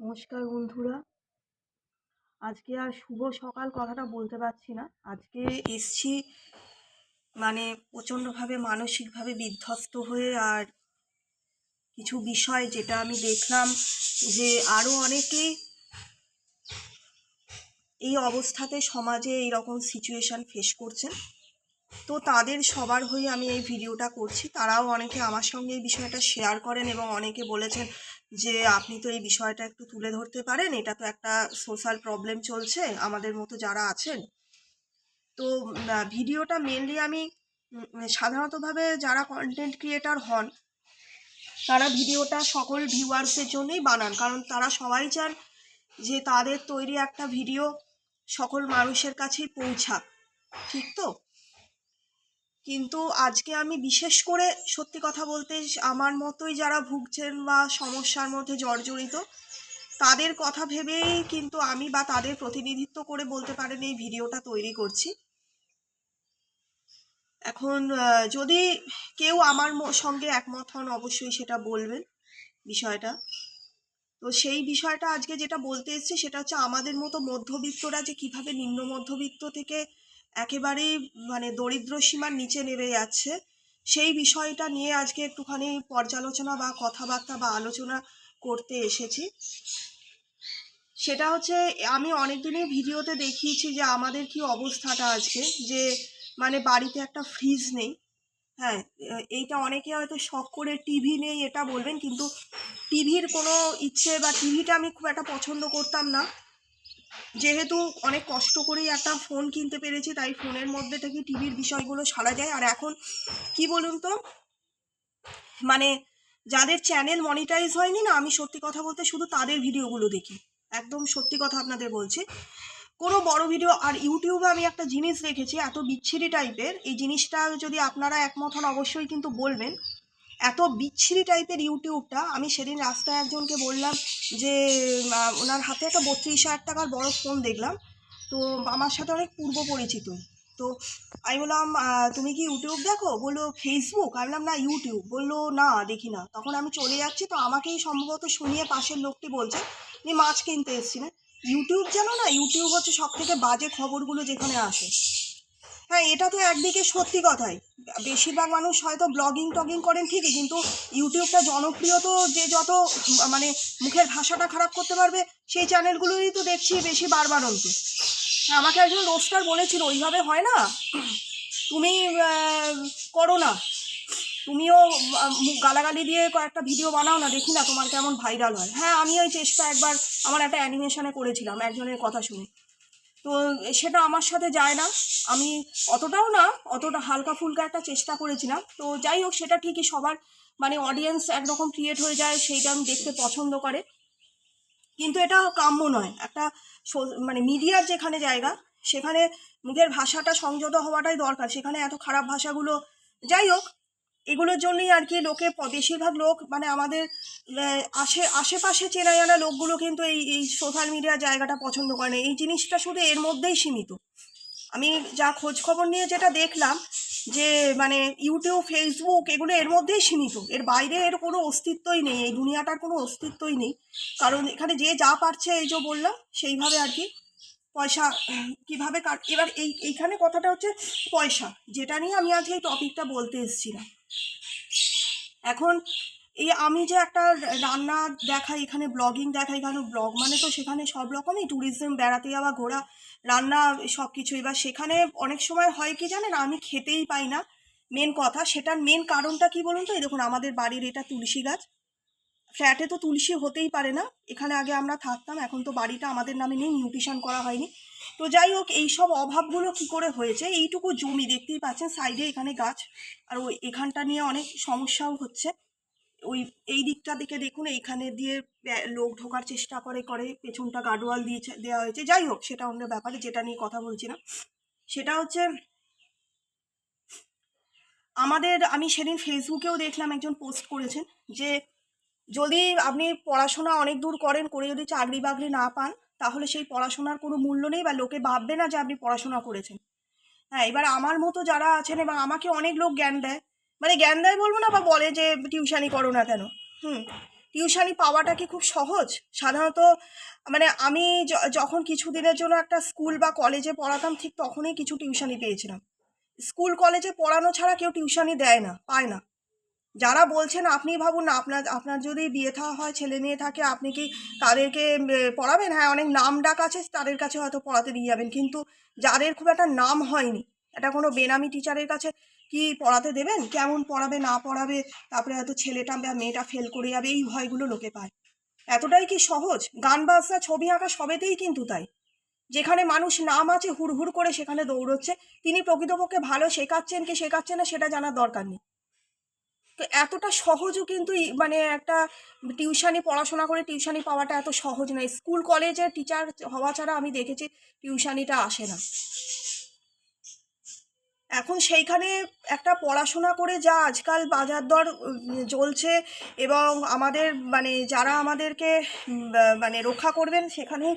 নমস্কার বন্ধুরা। আজকে আর শুভ সকাল কথাটা বলতে পারছি না। আজকে এসছি মানে প্রচণ্ডভাবে, মানসিকভাবে বিধ্বস্ত হয়ে আর কিছু বিষয় যেটা আমি দেখলাম যে আরও অনেকেই এই অবস্থাতে সমাজে এই রকম সিচুয়েশান ফেস করছেন। তো তাদের সবার হয়ে আমি এই ভিডিওটা করছি। তারাও অনেকে আমার সঙ্গে এই বিষয়টা শেয়ার করেন এবং অনেকে বলেছেন যে আপনি তো এই বিষয়টা একটু তুলে ধরতে পারেন, এটা তো একটা সোশ্যাল প্রবলেম চলছে আমাদের মতো যারা আছেন। তো ভিডিওটা মেনলি আমি সাধারণতভাবে যারা কন্টেন্ট ক্রিয়েটার হন, তারা ভিডিওটা সকল ভিউয়ার্সের জন্যই বানান। কারণ তারা সবাই চান যে তাদের তৈরি একটা ভিডিও সকল মানুষের কাছেই পৌঁছাক। ঠিক তো? কিন্তু আজকে আমি বিশেষ করে সত্যি কথা বলতে আমার মতোই যারা ভুগছেন বা সমস্যার মধ্যে জর্জরিত, তাদের কথা ভেবেই কিন্তু আমি বা তাদের প্রতিনিধিত্ব করে বলতে পারেন এই ভিডিওটা তৈরি করছি। এখন যদি কেউ আমার সঙ্গে একমত হন অবশ্যই সেটা বলবেন বিষয়টা। তো সেই বিষয়টা আজকে যেটা বলতে এসেছি সেটা হচ্ছে আমাদের মতো মধ্যবিত্তরা যে কীভাবে নিম্ন মধ্যবিত্ত থেকে একেবারেই মানে দরিদ্র সীমার নিচে নেমে যাচ্ছে। সেই বিষয়টা নিয়ে আজকে একটুখানি পর্যালোচনা বা কথাবার্তা বা আলোচনা করতে এসেছি। সেটা হচ্ছে, আমি অনেকদিনই ভিডিওতে দেখিয়েছি যে আমাদের কি অবস্থাটা আজকে, যে মানে বাড়িতে একটা ফ্রিজ নেই। হ্যাঁ এইটা অনেকে হয়তো শখ করে টিভি নেই এটা বলবেন, কিন্তু টিভির কোনো ইচ্ছে বা টিভিটা আমি খুব একটা পছন্দ করতাম না। যেহেতু অনেক কষ্ট করেই একটা ফোন কিনতে পেরেছি, তাই ফোনের মধ্যে থেকে টিভির বিষয়গুলো সারা যায়। আর এখন কি বলুন তো? মানে যাদের চ্যানেল মনিটাইজ হয়নি না, আমি সত্যি কথা বলতে শুধু তাদের ভিডিওগুলো দেখি। একদম সত্যি কথা আপনাদের বলছি। কোনো বড় ভিডিও আর ইউটিউবে আমি একটা জিনিস দেখেছি, এত বিচ্ছিরি টাইপের এই জিনিসটা যদি আপনারা একমত হন, অবশ্যই কিন্তু বলবেন। এত বিচ্ছিরি টাইপের ইউটিউবটা, আমি সেদিন রাস্তায় একজনকে বললাম যে ওনার হাতে একটা বত্রিশ হাজার টাকার বড় ফোন দেখলাম। তো আমার সাথে অনেক পূর্ব পরিচিত। তো আমি বললাম তুমি কি ইউটিউব দেখো? বলল, ফেসবুক? আমি বললাম, না, ইউটিউব। বলল, না, দেখি না। তখন আমি চলে যাচ্ছি, তো আমাকেই সম্ভবত শুনিয়ে পাশের লোকটি বলছে যে, মাছ কিনতে এসছি না ইউটিউব জানো না, ইউটিউব হচ্ছে সব থেকে বাজে খবরগুলো যেখানে আসে। হ্যাঁ এটা তো একদিকে সত্যি কথাই। বেশিরভাগ মানুষ হয়তো ব্লগিং টগিং করেন ঠিকই, কিন্তু ইউটিউবটা জনপ্রিয় তো যে যত মানে মুখের ভাষাটা খারাপ করতে পারবে, সেই চ্যানেলগুলোই তো দেখছি বেশি বারবারন্ত আমাকে একজন রোস্টার বলেছিল, ওইভাবে হয় না। তুমি করো না। তুমিও গালাগালি দিয়ে কয়েকটা ভিডিও বানাও না, দেখি না তোমার কেমন ভাইরাল হয়। হ্যাঁ আমি ওই চেষ্টা একবার, আমার একটা অ্যানিমেশনে করেছিলাম, একজনের কথা শুনে। তো সেটা আমার সাথে যায় না। আমি অতটাও না, অতটা হালকা ফুলকা একটা চেষ্টা করেছিলাম। তো যাই হোক, সেটা ঠিকই সবার মানে অডিয়েন্স একরকম ক্রিয়েট হয়ে যায়, সেইটা আমি দেখতে পছন্দ করে। কিন্তু এটা কাম্য নয়। একটা মানে মিডিয়ার যেখানে জায়গা, সেখানে মুখের ভাষাটা সংযত হওয়াটাই দরকার। সেখানে এত খারাপ ভাষাগুলো, যাই হোক এগুলোর জন্যই আর কি লোকে বেশিরভাগ লোক মানে আমাদের আশে আশেপাশে চেনা জানা লোকগুলো কিন্তু এই এই সোশ্যাল মিডিয়ার জায়গাটা পছন্দ করে না। এই জিনিসটা শুধু এর মধ্যেই সীমিত। আমি যা খোঁজ খবর নিয়ে যেটা দেখলাম যে মানে ইউটিউব ফেসবুক এগুলো এর মধ্যেই সীমিত। এর বাইরে এর কোনো অস্তিত্বই নেই। এই দুনিয়াটার কোনো অস্তিত্বই নেই। কারণ এখানে যে যা পারছে, এই যে বললাম, সেইভাবে আর কি পয়সা, কীভাবে কাট, এবার এই, এইখানে কথাটা হচ্ছে পয়সা, যেটা নিয়ে আমি আজকে এই টপিকটা বলতে এসেছিলাম এখন এই আমি যে একটা রান্না দেখাই, এখানে ব্লগিং দেখাই, এখানে ব্লগ মানে তো সেখানে সব রকমই ট্যুরিজম বেড়াতে যাওয়া, ঘোরা, রান্না সব কিছু এবার সেখানে অনেক সময় হয় কি জানেন, আমি খেতেই পাই না। মেন কথা, সেটার মেন কারণটা কি বলুন তো? এই দেখুন, আমাদের বাড়ির এটা তুলসী গাছ। ফ্ল্যাটে তো তুলসী হতেই পারে না। এখানে আগে আমরা থাকতাম, এখন তো বাড়িটা আমাদের নামে নেই, নিউট্রিশন করা হয়নি। তো যাই হোক, এই সব অভাবগুলো কি করে হয়েছে? এইটুকু জমি দেখতেই পাচ্ছেন, সাইডে এখানে গাছ, আর ওই এখানটা নিয়ে অনেক সমস্যাও হচ্ছে। ওই, এই দিকটা দিকে দেখুন, এইখানে দিয়ে লোক ঢোকার চেষ্টা করে করে, পেছনটা গার্ডওয়াল দিয়েছে দেওয়া হয়েছে। যাই হোক, সেটা অন্য ব্যাপারে, যেটা নিয়ে কথা বলছি না সেটা হচ্ছে, আমাদের, আমি সেদিন ফেসবুকেও দেখলাম, একজন পোস্ট করেছেন যে যদি আপনি পড়াশোনা অনেক দূর করেন, করে যদি চাকরি বাকরি না পান, তাহলে সেই পড়াশোনার কোনো মূল্য নেই বা লোকে ভাববে না যে আপনি পড়াশোনা করেছেন। হ্যাঁ এবার আমার মতো যারা আছেন এবং আমাকে অনেক লোক জ্ঞান দেয় মানে জ্ঞান দেয় বলব না বা বলে যে টিউশানি করো না কেন? হুম, টিউশানি পাওয়াটা কি খুব সহজ? সাধারণত মানে আমি যখন কিছু দিনের জন্য একটা স্কুল বা কলেজে পড়াতাম, ঠিক তখনই কিছু টিউশনি পেয়েছিলাম। স্কুল, কলেজে পড়ানো ছাড়া কেউ টিউশানি দেয় না, পায় না। যারা বলছেন আপনি ভাবুন না, আপনার আপনার যদি বিয়ে থা, হয়, ছেলে মেয়ে থাকে, আপনি কি তাদেরকে পড়াবেন? হ্যাঁ অনেক নাম ডাক আছে, তাদের কাছে হয়তো পড়াতে দিয়ে যাবেন, কিন্তু যাদের খুব একটা নাম হয়নি এটা কোনো বেনামি টিচারের কাছে কি পড়াতে দেবেন? কেমন পড়াবে, না পড়াবে, তারপরে হয়তো ছেলেটা বা মেয়েটা ফেল করে যাবে, এই ভয়গুলো লোকে পায়। এতটাই কি সহজ? গান বাজনা, ছবি আঁকা সবেতেই কিন্তু তাই। যেখানে মানুষ নাম আছে হুড়হুড় করে সেখানে দৌড়চ্ছে, তিনি প্রকৃতপক্ষে ভালো শেখাচ্ছেন, কি শেখাচ্ছেন না, সেটা জানার দরকার নেই। তো এতটা সহজও কিন্তু মানে একটা টিউশনি পড়াশোনা করে টিউশানি পাওয়াটা এত সহজ নয়। স্কুল কলেজে টিচার হওয়া ছাড়া আমি দেখেছি টিউশানিটা আসে না। এখন সেইখানে একটা পড়াশোনা করে যা আজকাল বাজার দর চলছে এবং আমাদের মানে যারা আমাদেরকে মানে রক্ষা করবেন সেখানে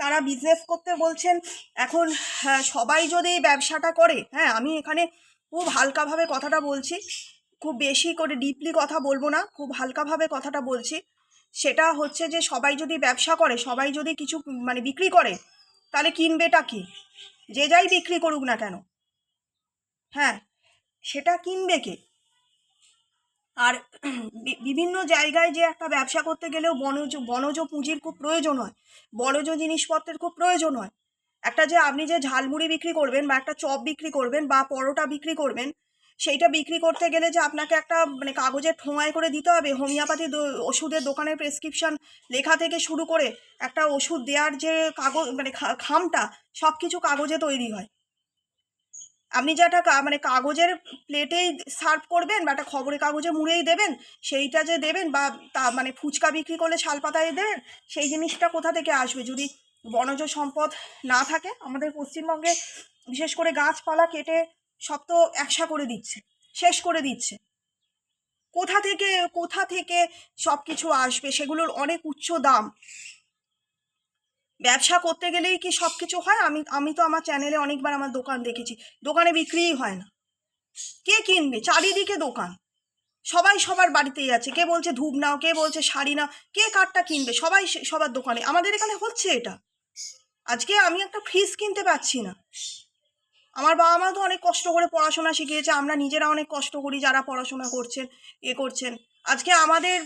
তারা বিজনেস করতে বলছেন। এখন হ্যাঁ, সবাই যদি ব্যবসাটা করে হ্যাঁ আমি এখানে খুব হালকাভাবে কথাটা বলছি। খুব বেশি করে ডিপলি কথা বলব না, খুব হালকাভাবে কথাটা বলছি। সেটা হচ্ছে যে, সবাই যদি ব্যবসা করে, সবাই যদি কিছু মানে বিক্রি করে, তাহলে কিনবেটা কি? যে যাই বিক্রি করুক না কেন। হ্যাঁ সেটা কিনবে কে? আর বিভিন্ন জায়গায় যে একটা ব্যবসা করতে গেলেও বনজ বনজ পুঁজির খুব প্রয়োজন হয়। বনজ জিনিসপত্রের খুব প্রয়োজন হয়। একটা যে আপনি যে ঝালমুড়ি বিক্রি করবেন বা একটা চপ বিক্রি করবেন বা পরোটা বিক্রি করবেন সেইটা বিক্রি করতে গেলে যে আপনাকে একটা মানে কাগজের ঠোঙায় করে দিতে হবে, হোমিওপ্যাথি ওষুধের দোকানের প্রেসক্রিপশন লেখা থেকে শুরু করে একটা ওষুধ দেওয়ার যে কাগজ মানে খামটা সব কিছু কাগজে তৈরি হয়। আপনি যেটা কা- মানে কাগজের প্লেটেই সার্ভ করবেন বা একটা খবরের কাগজে মুড়েই দেবেন, সেইটা যে দেবেন বা তা মানে ফুচকা বিক্রি করলে শালপাতায় দেবেন, সেই জিনিসটা কোথা থেকে আসবে? যদি বনজ সম্পদ না থাকে, আমাদের পশ্চিমবঙ্গে বিশেষ করে গাছপালা কেটে সব তো একসা করে দিচ্ছে, শেষ করে দিচ্ছে। কোথা থেকে কোথা থেকে সব কিছু আসবে, সেগুলোর অনেক উচ্চ দাম। ব্যবসা করতে গেলেই কি সব কিছু হয়? আমি আমি তো আমার চ্যানেলে অনেকবার আমার দোকান দেখেছি। দোকানে বিক্রিই হয় না। কে কিনবে? চারিদিকে দোকান। সবাই সবার বাড়িতেই আছে। কে বলছে ধূপ নাও, কে বলছে শাড়ি নাও, কে কারটা কিনবে? সবাই সবার দোকানে। আমাদের এখানে হচ্ছে এটা। আজকে আমি একটা ফ্রিজ কিনতে পারছি না। আমার বাবা মা তো অনেক কষ্ট করে পড়াশোনা শিখিয়েছে, আমরা নিজেরা অনেক কষ্ট করি যারা পড়াশোনা করছেন, এ করছেন। আজকে আমাদের,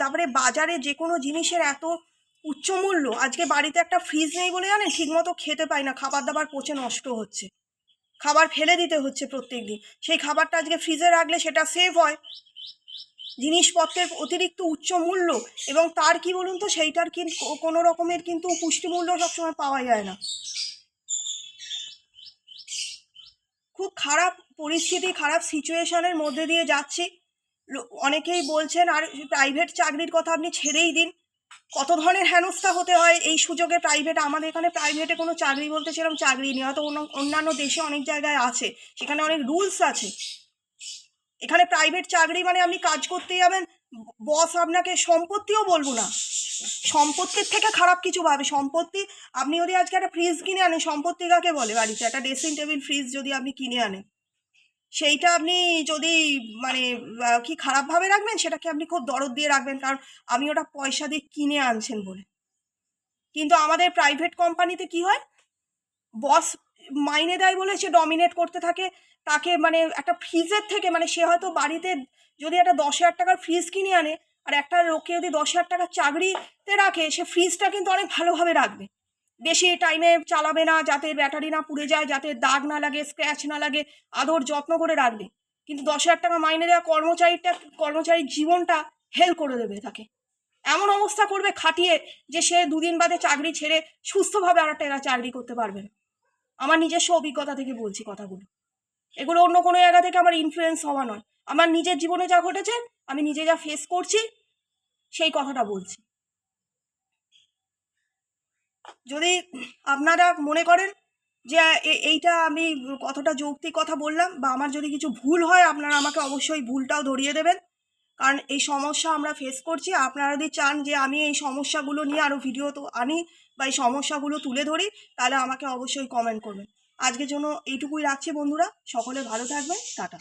তারপরে বাজারে যে কোনো জিনিসের এত উচ্চ মূল্য, আজকে বাড়িতে একটা ফ্রিজ নেই বলে জানেন, ঠিকমতো খেতে পাই না খাবার দাবার পচে নষ্ট হচ্ছে। খাবার ফেলে দিতে হচ্ছে প্রত্যেক দিন সেই খাবারটা আজকে ফ্রিজে রাখলে সেটা সেভ হয়। জিনিসপত্রের অতিরিক্ত উচ্চ মূল্য এবং তার কি বলুন তো, সেইটার কিন্তু কোনো রকমের কিন্তু পুষ্টিমূল্য সবসময় পাওয়া যায় না। খুব খারাপ পরিস্থিতি, খারাপ সিচুয়েশনের মধ্যে দিয়ে যাচ্ছি। অনেকেই বলছেন, আর প্রাইভেট চাকরির কথা আপনি ছেড়েই দিন। কত ধরনের হেনস্থা হতে হয় এই সুযোগে প্রাইভেট আমাদের এখানে প্রাইভেটে কোনো চাকরি বলতে সেরকম চাকরি নেই। হয়তো অন্য- অন্যান্য দেশে অনেক জায়গায় আছে। সেখানে অনেক রুলস আছে। এখানে প্রাইভেট চাকরি মানে আপনি কাজ করতে যাবেন বস আপনাকে সম্পত্তিও বলব না। সম্পত্তির থেকে খারাপ কিছু ভাবে। সম্পত্তি, আপনি যদি আজকে একটা ফ্রিজ কিনে আনেন, সম্পত্তি কাকে বলে বাড়িতে? একটা ড্রেসিং টেবিল ফ্রিজ যদি আপনি কিনে আনেন। সেইটা আপনি যদি মানে কি খারাপভাবে রাখবেন? সেটাকে আপনি খুব দরদ দিয়ে রাখবেন, কারণ আমি ওটা পয়সা দিয়ে কিনে আনছেন বলে। কিন্তু আমাদের প্রাইভেট কোম্পানিতে কি হয়? বস মাইনে দেয় বলে সে ডমিনেট করতে থাকে। তাকে মানে একটা ফ্রিজের থেকে মানে সে হয়তো বাড়িতে যদি একটা দশ হাজার টাকার ফ্রিজ কিনে আনে আর একটা লোককে যদি দশ হাজার টাকার চাকরিতে রাখে, সে ফ্রিজটা কিন্তু অনেক ভালোভাবে রাখবে। বেশি টাইমে চালাবে না, যাতে ব্যাটারি না পুড়ে যায়, যাতে দাগ না লাগে স্ক্র্যাচ না লাগে, আদর যত্ন করে রাখবে। কিন্তু দশ হাজার টাকা মাইনে দেওয়া কর্মচারীটা, কর্মচারীর জীবনটা হেল করে দেবে তাকে। এমন অবস্থা করবে খাটিয়ে যে সে দুদিন বাদে চাকরি ছেড়ে সুস্থভাবে আর একটা চাকরি করতে পারবে না। আমার নিজস্ব অভিজ্ঞতা থেকে বলছি কথাগুলো। এগুলো অন্য কোনো জায়গা থেকে আমার ইনফ্লুয়েন্স হওয়া নয়। আমার নিজের জীবনে যা ঘটেছে, আমি নিজে যা ফেস করছি, সেই কথাটা বলছি। যদি আপনারা মনে করেন যে এইটা আমি কতটা যৌক্তিক কথা বললাম, বা আমার যদি কিছু ভুল হয়, আপনারা আমাকে অবশ্যই ভুলটাও ধরিয়ে দেবেন। কারণ এই সমস্যা আমরা ফেস করছি। আপনারা যদি চান যে, আমি এই সমস্যাগুলো নিয়ে আরও ভিডিও তো আনি, বা এই সমস্যাগুলো তুলে ধরি, তাহলে আমাকে অবশ্যই কমেন্ট করবেন। আজকের জন্য এইটুকুই রাখছি বন্ধুরা। সকলে ভালো থাকবেন। টাটা।